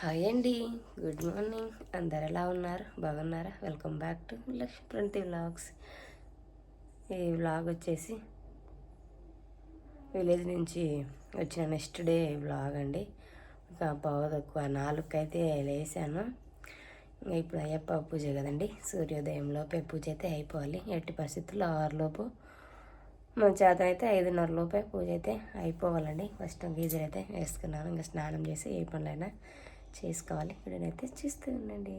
Hi అండి. Good morning. అందరు ఎలా ఉన్నారు? బాగున్నారా? Welcome back to Lakshmi vlogs. ఈ వ్లాగ్ వచ్చేసి విలేజ్ నుంచి వచ్చిన నెక్స్ట్ డే వ్లాగ్ అండి. ఒక పావు తక్కువ లేసాను. ఇంకా ఇప్పుడు అయ్యప్ప పూజ కదండి. సూర్యోదయంలోపే పూజ అయితే అయిపోవాలి. ఎట్టి పరిస్థితుల్లో ఆరులోపు మన చేత అయితే ఐదున్నర లోపే పూజ అయితే అయిపోవాలండి. ఫస్ట్ గీజర్ అయితే వేసుకున్నాను. ఇంకా స్నానం చేసి ఏ పనులైనా చేసుకోవాలి. ఇక్కడనైతే చూస్తూ ఉండండి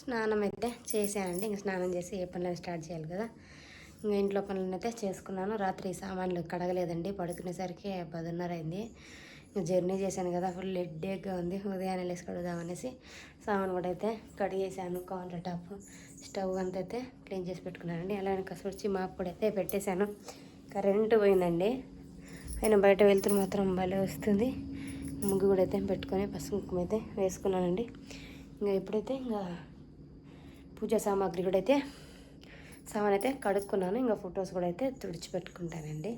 స్నానం అయితే చేశానండి. ఇంక స్నానం చేసి ఏ పనులు స్టార్ట్ చేయాలి కదా. ఇంకా ఇంట్లో పనులనైతే చేసుకున్నాను. రాత్రి సామాన్లు కడగలేదండి. పడుకునేసరికి పదిన్నర అయింది. ఇంకా జర్నీ చేశాను కదా. ఫుల్ హెడ్ఏక్గా ఉంది. ఉదయాన్నే లేసి కడుగుదామనేసి సామాన్ కూడా అయితే కడిగేసాను కౌంటర్ టాప్ స్టవ్ అంతా అయితే క్లీన్ చేసి పెట్టుకున్నానండి. అలానే కసుర్చి మాపు కూడా అయితే పెట్టేశాను. కరెంటు పోయిందండి. ఆయన బయట వెళ్తున్న మాత్రం భలే వస్తుంది. ముగ్గు కూడా అయితే పెట్టుకొని పసుపు కుంకుమ అయితే వేసుకున్నానండి. ఇంకా ఎప్పుడైతే ఇంకా పూజా సామాగ్రి కూడా అయితే సామాన్ అయితే కడుక్కున్నాను. ఇంకా ఫొటోస్ కూడా అయితే తుడిచిపెట్టుకుంటానండి.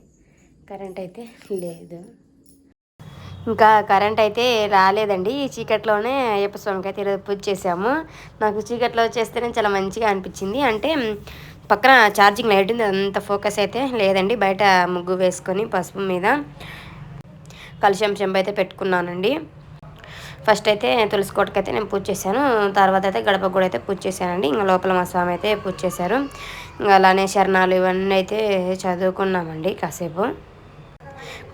కరెంట్ అయితే లేదు. ఇంకా కరెంట్ అయితే రాలేదండి. ఈ చీకట్లోనే అయ్యప్ప స్వామికి అయితే ఈరోజు పూజ చేసాము నాకు చీకట్లో చేస్తేనే చాలా మంచిగా అనిపించింది. అంటే పక్కన ఛార్జింగ్ లైట్ ఉంది అంత ఫోకస్ అయితే లేదండి. బయట ముగ్గు వేసుకొని పసుపు మీద కలిశం చెంబు అయితే పెట్టుకున్నానండి. ఫస్ట్ అయితే తులసి కోటకైతే నేను పూజ చేశాను. తర్వాత అయితే గడప కూడా అయితే పూజ చేశానండి. ఇంకా లోపల మా స్వామి అయితే పూజ చేశారు. ఇంకా అలానే శరణాలు ఇవన్నీ అయితే చదువుకున్నామండి కాసేపు.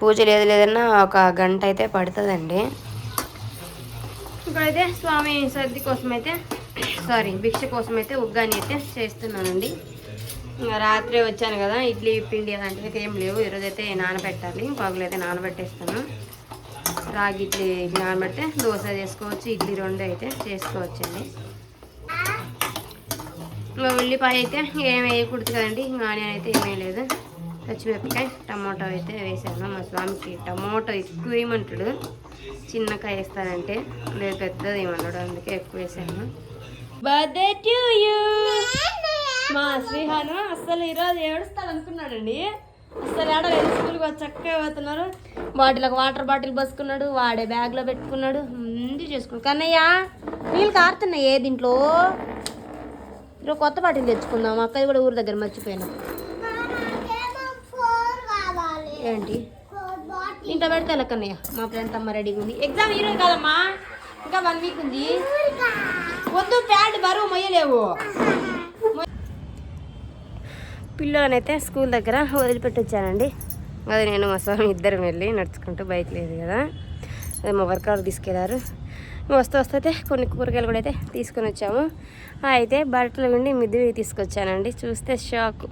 పూజ లేదు లేదన్నా ఒక గంట అయితే పడుతుందండి. ఇప్పుడైతే స్వామి సర్ది కోసం అయితే సారీ భిక్ష కోసం అయితే ఉగ్గాని అయితే చేస్తున్నానండి. రాత్రే వచ్చాను కదా ఇడ్లీ పిండి అలాంటివి అయితే ఏం లేవు. ఈరోజు అయితే నానబెట్టాలి. పగులు అయితే నానబెట్టేస్తాను. రాగి ఇడ్లీ నానబెడితే దోశ చేసుకోవచ్చు ఇడ్లీ రెండు అయితే చేసుకోవచ్చండి. ఇంకా ఉల్లిపాయ అయితే ఏం వేయకూడదు కదండి. ఆనియన్ అయితే ఏమీ లేదు. పచ్చిమిరపకాయ టమాటో అయితే వేసాను. మా స్వామికి టమాటో ఎక్కువ వేయమంటాడు చిన్నకాయ వేస్తానంటే. లేదు పెద్దది ఏమన్నాడు అందుకే ఎక్కువ వేసాను. బర్త్డే టు యూ మా శ్రీహాను అస్సలు ఈరోజు ఏడుస్తాడు అనుకున్నాడండి అస్సలు ఏడలేదు స్కూల్కి చక్కగా పోతున్నారు. బాటిల్ వాటర్ బాటిల్ బసుకున్నాడు వాడే బ్యాగ్లో పెట్టుకున్నాడు ముందు చేసుకున్నాడు. కన్నయ్య నీళ్ళు కారుతున్నాయి ఏ దీంట్లో? ఈరోజు కొత్త బాటిల్ తెచ్చుకుందాం అక్కది కూడా ఊరి దగ్గర మర్చిపోయినా. ఏంటి? దీంట్లో పెడితే లెక్కన్నయ్య మా ఫ్రెండ్ అమ్మ రెడీగా ఉంది. ఎగ్జామ్ ఈరోజు కాదమ్మా? ఇంకా వన్ వీక్ ఉంది. వద్దు ప్యాంట్ బరువు మొయ్యలేవు. పిల్లలనైతే స్కూల్ దగ్గర వదిలిపెట్టి వచ్చానండి అది నేను మా స్వామి ఇద్దరం వెళ్ళి నడుచుకుంటూ బైక్ లేదు కదా. అది మా వర్కర్ తీసుకెళ్ళారు. వస్తూ వస్తే కొన్ని కూరగాయలు కూడా అయితే తీసుకొని వచ్చాము. అయితే బట్టలు ఉండి మిద్ది తీసుకొచ్చానండి. చూస్తే షాక్.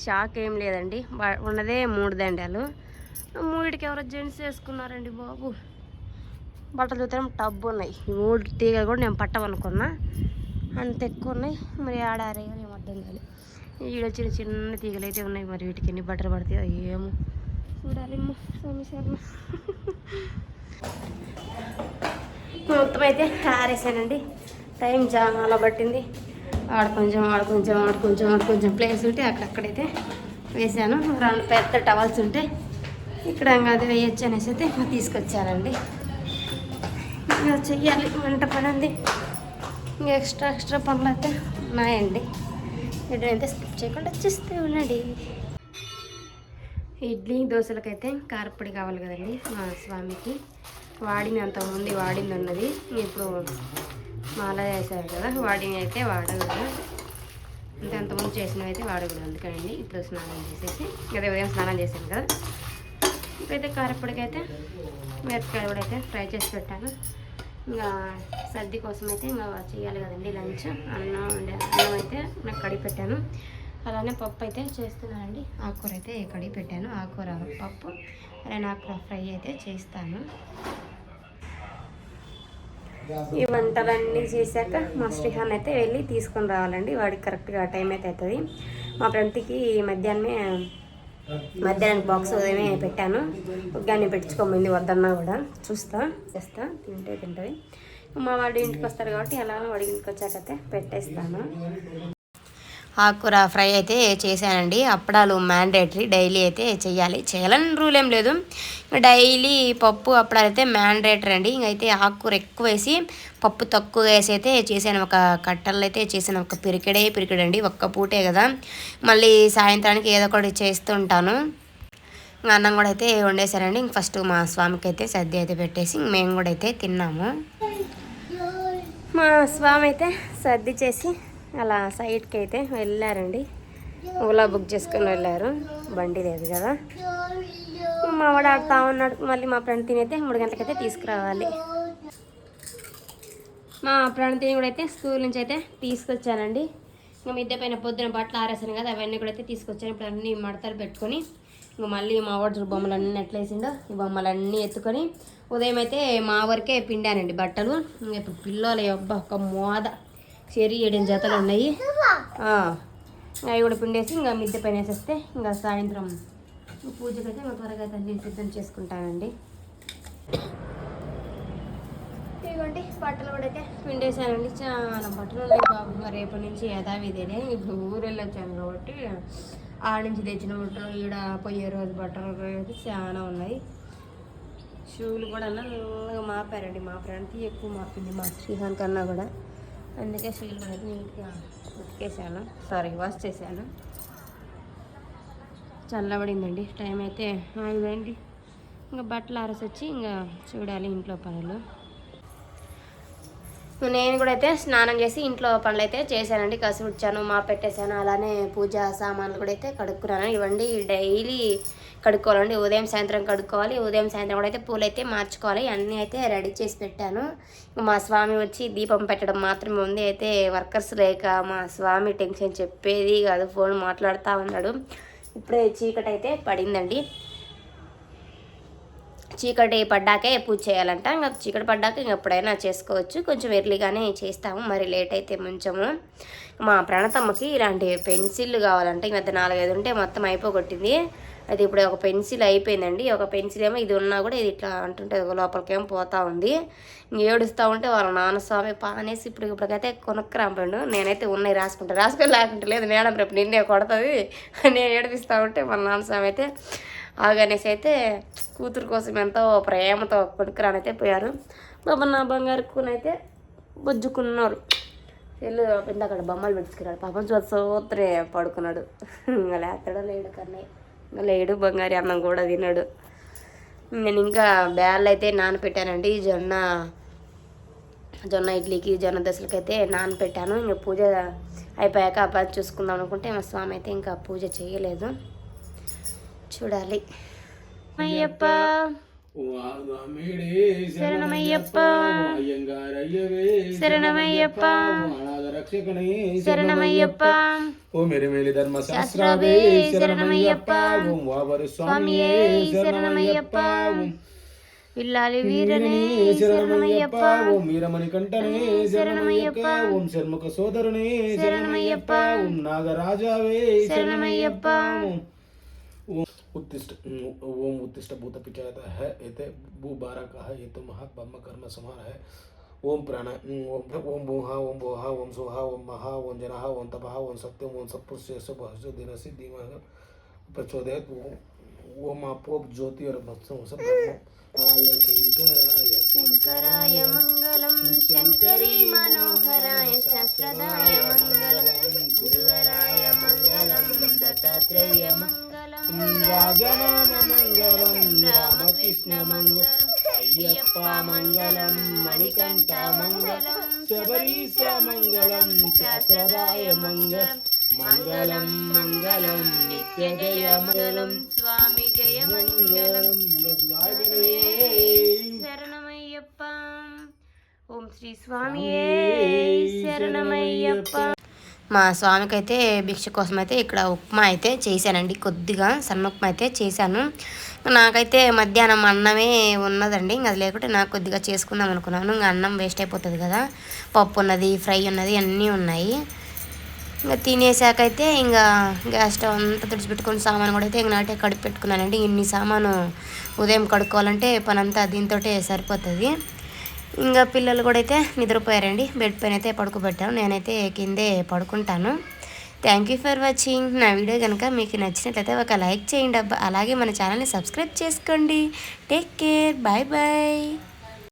షాక్ ఏం లేదండి. బ- ఉన్నదే మూడు దండాలు. మూడికి ఎవరో జెంట్స్ వేసుకున్నారండి బాబు. బట్టలు చూస్తే టబ్బు ఉన్నాయి మూడు తీగలు కూడా నేను పట్టమనుకున్నా. అంత ఎక్కువ ఉన్నాయి. మరి ఆడారే అర్థం కాదు ఈడ చిన్న చిన్న తీగలు అయితే ఉన్నాయి మరి వీటికి ఎన్ని బట్టలు పడతాయో ఏమో. చూడాలి స్వామి శర్మ. మొత్తం అయితే ఆరేసానండి. టైం చాలా పట్టింది. ఆడ కొంచెం ఆడ కొంచెం ఆడ కొంచెం ఆడ కొంచెం ప్లేస్ ఉంటే అక్కడక్కడైతే వేసాను. రెండు పెద్ద టవల్స్ ఉంటే ఇక్కడ ఇంకా అది వేయచ్చు అనేసి అయితే తీసుకొచ్చానండి ఇంకా చెయ్యాలి వంట పని ఉంది. ఇంకా ఎక్స్ట్రా ఎక్స్ట్రా పనులు అయితే ఉన్నాయండి. వీటినైతే స్కిప్ చేయకుండా చూస్తూ ఉండండి. ఇడ్లీ దోశలకైతే కారపొడి కావాలి కదండి మా స్వామికి. వాడింది ముందు వాడింది ఉన్నది ఇప్పుడు మాల వేసారు కదా వాడిని అయితే వాడకూడదు. అంటే అంతకుముందు చేసినవి అయితే వాడకూడదు. అందుకనండి ఇప్పుడు స్నానం చేసేసి అదే ఉదయం స్నానం చేశాను కదా. ఇప్పుడైతే కారపొడికి అయితే మిరపకాయలు కూడా అయితే ఫ్రై చేసి పెట్టాను. ఇంకా సర్ది కోసం అయితే ఇంకా చేయాలి కదండి లంచ్. అన్నం ఉండే అన్నం అయితే నాకు కడిగి పెట్టాను. అలానే పప్పు అయితే చేస్తున్నానండి. ఆకుకూర అయితే కడిగి పెట్టాను. ఆకుకూర పప్పు అలానే ఆకుకూర ఫ్రై అయితే చేస్తాను. ఈ వంటలన్నీ చేశాక మా శ్రీహాన్ అయితే వెళ్ళి తీసుకొని రావాలండి. వాడికి కరెక్ట్గా టైం అయితే అవుతుంది. మా ఫ్రెండ్కి మధ్యాహ్నమే మధ్యాహ్నానికి బాక్స్ ఉదయమే పెట్టాను. ఉగ్గాన్ని పెట్టించుకోమంది వద్దన్నా కూడా. చూస్తా చేస్తా తింటే తింటుంది. మా వాడు ఇంటికి వస్తారు కాబట్టి ఎలా వాడి ఇంటికి వచ్చాకైతే పెట్టేస్తాను. ఆకుకూర ఫ్రై అయితే చేశానండి. అప్పడాలు మ్యాండేటరీ డైలీ అయితే చేయాలి. చేయాలని రూల్ ఏం లేదు. డైలీ పప్పు అప్పడాలు అయితే మ్యాండేటరీ అండి. ఇంకైతే ఆకుకూర ఎక్కువ వేసి పప్పు తక్కువ వేసి అయితే చేశాను. ఒక కట్టలు అయితే చేశాను. ఒక పిరికిడే పిరికిడండి. ఒక్క పూటే కదా. మళ్ళీ సాయంత్రానికి ఏదో ఒకటి చేస్తుంటాను అన్నం కూడా అయితే వండేశారండి ఇంక ఫస్ట్ మా స్వామికి అయితే సద్య అయితే పెట్టేసి ఇంక మేము కూడా అయితే తిన్నాము. మా స్వామి అయితే సర్ది చేసి అలా సైడ్కి అయితే వెళ్ళారండి. ఓలా బుక్ చేసుకొని వెళ్ళారు. బండి లేదు కదా. మా వాడు ఆడుతా ఉన్నాడు. మళ్ళీ మా ఫ్రెండ్ తినైతే మూడు గంటలకైతే తీసుకురావాలి. మా ఫ్రెండ్ తిని కూడా అయితే స్కూల్ నుంచి అయితే తీసుకొచ్చానండి. ఇంకా మిద్దె పైన పొద్దున బట్టలు ఆరేసాను కదా అవన్నీ కూడా అయితే తీసుకొచ్చాను. ఇప్పుడు అన్నీ మడతలు పెట్టుకొని ఇంకా మళ్ళీ మా వాడు బొమ్మలు అన్నీ ఎట్లేసిండో ఈ బొమ్మలన్నీ ఎత్తుకొని ఉదయం అయితే మా వరకే పిండానండి బట్టలు. ఇంకా ఇప్పుడు పిల్లలు అబ్బా ఒక మోద. చెరి ఏడు జతలు ఉన్నాయి. అవి కూడా పిండేసి ఇంకా మిద్దె పైన వేసేస్తే ఇంకా సాయంత్రం పూజకైతే ఇంకా త్వరగా అయితే సిద్ధం చేసుకుంటానండి. ఇదిగోండి బట్టలు కూడా అయితే పిండేసానండి చాలా బట్టలు ఉన్నాయి బాబు. మరి రేపటి నుంచి యథావిధినే ఇప్పుడు ఊరు వెళ్ళొచ్చాను కాబట్టి ఆడ నుంచి తెచ్చిన బట్టలు ఈడ పోయే రోజు బట్టలు అయితే చాలా ఉన్నాయి. షూలు కూడా నల్లగా మాపారండి మా ఫ్రెండ్కి ఎక్కువ మాపింది మా శ్రీహాన్ కన్నా కూడా. అందుకే షూలు అనేది నీట్గా ఉతికేసాను. సారీ వాష్ చేశాను. చల్లబడిందండి. టైం అయితే ఐదండి ఇంకా బట్టలు అరసొచ్చి ఇంకా చూడాలి ఇంట్లో పనులు. నేను కూడా అయితే స్నానం చేసి ఇంట్లో పనులు అయితే చేశానండి. కసి ఉడ్చాను మా పెట్టేశాను అలానే పూజ సామాన్లు కూడా అయితే కడుక్కున్నాను. ఇవ్వండి డైలీ కడుక్కోవాలండి. ఉదయం సాయంత్రం కడుక్కోవాలి. ఉదయం సాయంత్రం కూడా అయితే పూలు అయితే మార్చుకోవాలి. అన్నీ అయితే రెడీ చేసి పెట్టాను. మా స్వామి వచ్చి దీపం పెట్టడం మాత్రమే ఉంది. అయితే వర్కర్స్ లేక మా స్వామి టెన్షన్ చెప్పేది కాదు. ఫోన్ మాట్లాడుతూ ఉన్నాడు. ఇప్పుడే చీకటి అయితే పడిందండి. చీకటి పడ్డాకే పూజ చేయాలంట. ఇంకా చీకటి పడ్డాక ఇంక ఎప్పుడైనా చేసుకోవచ్చు. కొంచెం ఎర్లీగానే చేస్తాము. మరి లేట్ అయితే ముంచము. మా ప్రణతమ్మకి ఇలాంటి పెన్సిల్ కావాలంటే. ఇంకా నాలుగైదు ఉంటే మొత్తం అయిపోగొట్టింది. అది ఇప్పుడు ఒక పెన్సిల్ అయిపోయిందండి. ఒక పెన్సిల్ ఏమో ఇది ఉన్నా కూడా ఇది ఇట్లా అంటుంటుంది లోపలికేమో పోతా ఉంది. ఏడుస్తూ ఉంటే వాళ్ళ నాన్న స్వామి పానేసి ఇప్పుడు ఇప్పటికైతే కొనుక్కురాంపండు నేనైతే ఉన్నాయి రాసుకుంటా. రాసుకొని లేకుంటే లేదు. మేడం రేపు నిన్నే కొడుతుంది. నేను ఏడిపిస్తూ ఉంటే వాళ్ళ నాన్న స్వామి అయితే ఆగనేసి అయితే కూతురు కోసం ఎంతో ప్రేమతో కొనుక్కురానైతే పోయారు. బాబా నా బంగారు కూనైతే బుజ్జుకున్నారు. వెళ్ళు ఇంత అక్కడ బొమ్మలు పెట్టుకున్నాడు. పాపం చూడ సోత్రే పడుకున్నాడు. ఇంకా లేస్తాడో లేడు కన్నయ్య. ఇంకా లేడు బంగారు అన్నం కూడా తిన్నాడు. నేను ఇంకా బ్యాళ్ళు అయితే నానపెట్టానండి. జొన్న జొన్న ఇడ్లీకి జొన్న దశలకి అయితే నానపెట్టాను. ఇంకా పూజ అయిపోయాక ఆ పని చూసుకుందాం అనుకుంటే మా స్వామి అయితే ఇంకా పూజ చేయలేదు. చూడాలి అయ్యప్ప శరణమయ్యప్ప శరణమయ్యప్ప శరణమయ్యప్ప ఓ మేరే మేలి ధర్మ శాస్త్రావే శరణమయ్యప్ప ఓం వావరు స్వామియే శరణమయ్యప్ప ఓం విల్లాలి వీరనే శరణమయ్యప్ప ఓం వీరమణి కంఠనే శరణమయ్యప్ప ఓం షణ్ముఖ సోదరునే శరణమయ్యప్ప ఓం నాగరాజావే శరణమయ్యప్ప ఓం उत्तिष्ठ ओम उत्तिष्ठ भूत पिचायत है, एते भू बारह का है ये तो महा ब्रह्म कर्म समार है। ओम प्राण ओम ओम भूहा, ओम भोहा, ओम सोहा, ओम महा, ओम जनः, ओम तपः, ओम सत्यम ओम सत्पुरुष बहसो दिनसि धीमः प्रचोदय ओम आपोप ज्योति और भत्सम सब आय शंकराय। రామకృష్ణ మంగళం అయ్యప్ప మంగళం మణికంఠ మంగళం శబరీశ మంగళం శాస్త్రదాయ మంగళం మంగళం మంగళం నిత్య జయ మంగళం స్వామి జయ మంగళం. మంగళం శరణమయ్యప్ప. ఓం శ్రీ స్వామియే శరణమయ్యప్ప. మా స్వామికి అయితే భిక్ష కోసం అయితే ఇక్కడ ఉప్మా అయితే చేశానండి. కొద్దిగా సన్న ఉప్మా అయితే చేశాను. నాకైతే మధ్యాహ్నం అన్నమే ఉన్నదండి. ఇంకా అది లేకుంటే నాకు కొద్దిగా చేసుకుందాం అనుకున్నాను. ఇంకా అన్నం వేస్ట్ అయిపోతుంది కదా. పప్పు ఉన్నది ఫ్రై ఉన్నది అన్నీ ఉన్నాయి. ఇంకా తినేసాకైతే ఇంకా గ్యాస్ స్టవ్ అంతా తుడిచిపెట్టుకుని సామాను కూడా అయితే ఇంకా నాటే కడుపు పెట్టుకున్నానండి. ఇన్ని సామాను ఉదయం కడుక్కోవాలంటే పనంతా దీంతో సరిపోతుంది. ఇంకా పిల్లలు కూడా అయితే నిద్రపోయారండి. బెడ్ పైన అయితే పడుకోబెట్టాను. నేనైతే కిందే పడుకుంటాను. థ్యాంక్ యూ ఫర్ వాచింగ్ నా వీడియో కనుక మీకు నచ్చినట్లయితే ఒక లైక్ చేయండి అబ్బా. అలాగే మన ఛానల్ని సబ్స్క్రైబ్ చేసుకోండి. Take care bye bye